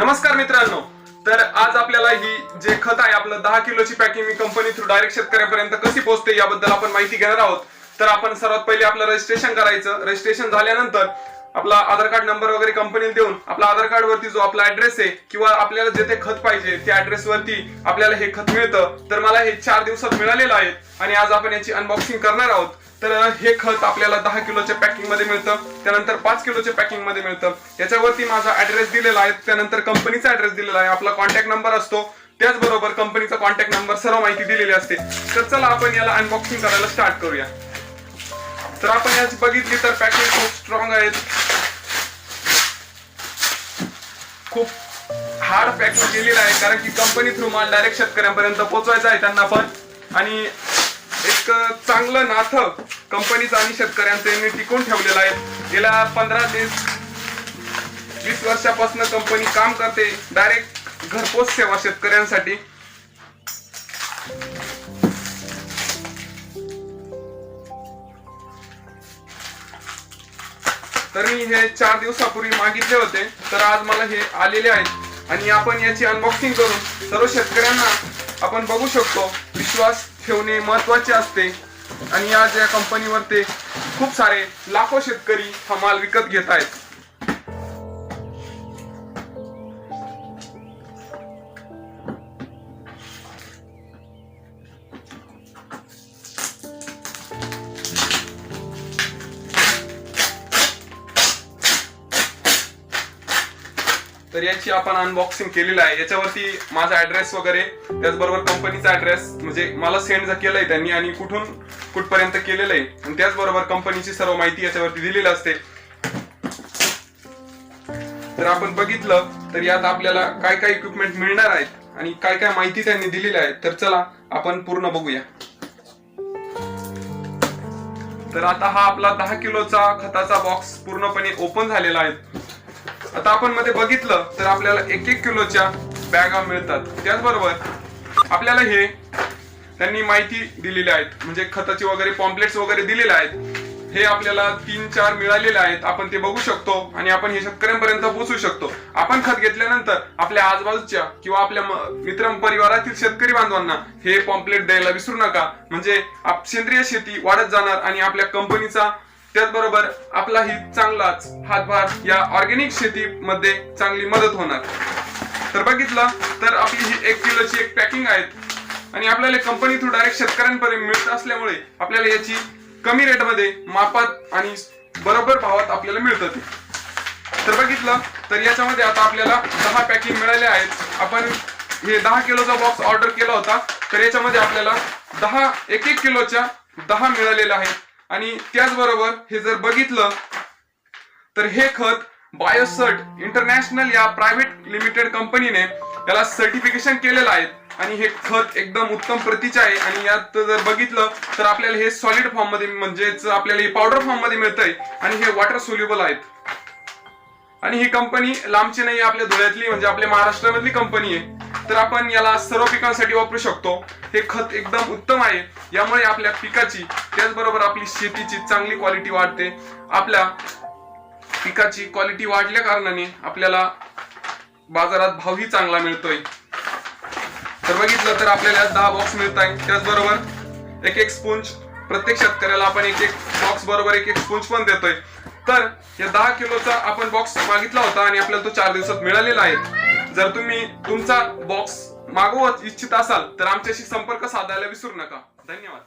नमस्कार मित्रांनो. तर आज आपल्याला ही जे खत आहे आपलं दहा किलोची पॅकिंग मी कंपनी थ्रू डायरेक्ट शेतकऱ्यापर्यंत कशी पोहोचते याबद्दल आपण माहिती घेणार आहोत. तर आपण सर्वात पहिले आपलं रजिस्ट्रेशन करायचं. रजिस्ट्रेशन झाल्यानंतर आपला आधार कार्ड नंबर वगैरे कंपनीला देऊन आपला आधार कार्ड वरती जो आपला ऍड्रेस आहे किंवा आपल्याला जेथे खत पाहिजे त्या ऍड्रेस वरती आपल्याला हे खत मिळतं. तर मला हे चार दिवसात मिळालेलं आहे आणि आज आपण याची अनबॉक्सिंग करणार आहोत. तर हे खत आपल्याला दहा किलोच्या पॅकिंगमध्ये मिळतं. त्यानंतर पाच किलोच्या पॅकिंगमध्ये मिळतं. याच्यावरती माझा ऍड्रेस दिलेला आहे. त्यानंतर कंपनीचा ऍड्रेस दिलेला आहे. आपला कॉन्टॅक्ट नंबर असतो. त्याचबरोबर कंपनीचा कॉन्टॅक्ट नंबर सर्व माहिती दिलेली असते. तर चला आपण याला अनबॉक्सिंग करायला स्टार्ट करूया. तर आपण याची बघितली तर पॅकिंग खूप स्ट्रॉंग आहेत. खूप हार्ड पॅकिंग केलेलं आहे. कारण की कंपनी थ्रू माल डायरेक्ट शेतकऱ्यांपर्यंत पोहोचवायचा आहे त्यांना पण. आणि एक चांगलं नातं कंपनीचं आणि शेतकऱ्यांचं यांनी टिकून ठेवलेलं आहे. गेल्या पंधरा ते वीस वर्षापासून कंपनी काम करते. डायरेक्ट घरपोच सेवा शेतकऱ्यांसाठी. तर मी हे चार दिवसापूर्वी मागितले होते. तर आज मला हे आलेले आहेत. आणि आपण याची अनबॉक्सिंग करून सर्व शेतकऱ्यांना आपण बघू शकतो. विश्वास ठेवणे महत्त्वाचे असते. आणि आज या कंपनीवर ते खूप सारे लाखो शेतकरी हा माल विकत घेत आहेत. तर याची आपण अनबॉक्सिंग केलेलं आहे. याच्यावरती माझा ऍड्रेस वगैरे त्याचबरोबर कंपनीचा ऍड्रेस म्हणजे मला सेंड केलंय त्यांनी आणि कुठून कुठपर्यंत केलेलं आहे आणि त्याचबरोबर कंपनीची सर्व माहिती याच्यावरती दिलेली असते. तर आपण बघितलं तर यात आपल्याला काय काय इक्विपमेंट मिळणार आहेत आणि काय काय माहिती त्यांनी दिलेली आहे तर चला आपण पूर्ण बघूया. तर आता हा आपला दहा किलोचा खताचा बॉक्स पूर्णपणे ओपन झालेला आहे. आता आपण मध्ये बघितलं तर आपल्याला एक एक किलोच्या बॅगा मिळतात. त्याचबरोबर आपल्याला हे त्यांनी माहिती दिलेली आहेत. म्हणजे खताची वगैरे पॉम्पलेट्स वगैरे दिलेले आहेत. हे आपल्याला तीन चार मिळालेले आहेत. आपण ते बघू शकतो आणि आपण हे शेतकऱ्यांपर्यंत पोहोचू शकतो. आपण खत घेतल्यानंतर आपल्या आजूबाजूच्या किंवा आपल्या मित्र परिवारातील शेतकरी बांधवांना हे पॉम्पलेट द्यायला विसरू नका. म्हणजे सेंद्रिय शेती वाढत जाणार आणि आपल्या कंपनीचा त्याचबरोबर आपलाही चांगलाच हातभार या ऑर्गेनिक शेतीमध्ये चांगली मदत होणार. तर बघितलं तर आपली ही एक किलोची एक पॅकिंग आहेत आणि आपल्याला कंपनी थ्रू डायरेक्ट शेतकऱ्यांपर्यंत मिळत असल्यामुळे आपल्याला याची कमी रेटमध्ये मापात आणि बरोबर भावात आपल्याला मिळतं ते. तर बघितलं तर याच्यामध्ये आता आपल्याला दहा पॅकिंग मिळाले आहेत. आपण हे दहा किलोचा बॉक्स ऑर्डर केला होता. तर याच्यामध्ये आपल्याला दहा एक एक किलोच्या दहा मिळालेल्या आहेत. आणि त्याचबरोबर हे जर बघितलं तर हे खत बायोसर्ट इंटरनॅशनल या प्रायव्हेट लिमिटेड कंपनीने याला सर्टिफिकेशन केलेलं आहे. आणि हे खत एकदम उत्तम प्रतीचे आहे. आणि यात जर बघितलं तर आपल्याला हे सॉलिड फॉर्ममध्ये म्हणजेच आपल्याला हे पावडर फॉर्ममध्ये मिळतंय. आणि हे वॉटर सोल्युबल आहेत. आणि ही कंपनी लांबची नाही आपल्या धुळ्यातली म्हणजे आपल्या महाराष्ट्रामधली कंपनी आहे. तर आपण याला सर्व पिकांसाठी वापरू शकतो. हे खत एकदम उत्तम आहे. यामुळे आपल्या पिकाची त्याचबरोबर आपली शेतीची चांगली क्वालिटी वाढते. आपल्या पिकाची क्वालिटी वाढल्या कारणाने आपल्याला बाजारात भावही चांगला मिळतोय. तर बघितलं तर आपल्याला दहा बॉक्स मिळत आहे त्याचबरोबर एक एक स्पूंज प्रत्येक शेतकऱ्याला आपण एक एक बॉक्स बरोबर एक एक स्पूंज पण देतोय. तर या दहा किलोचा आपण बॉक्स मागितला होता आणि आपल्याला तो चार दिवसात मिळालेला आहे. जर तुम्ही तुमचा बॉक्स मागवत इच्छित असाल तर आमच्याशी संपर्क साधायला विसरू नका. धन्यवाद.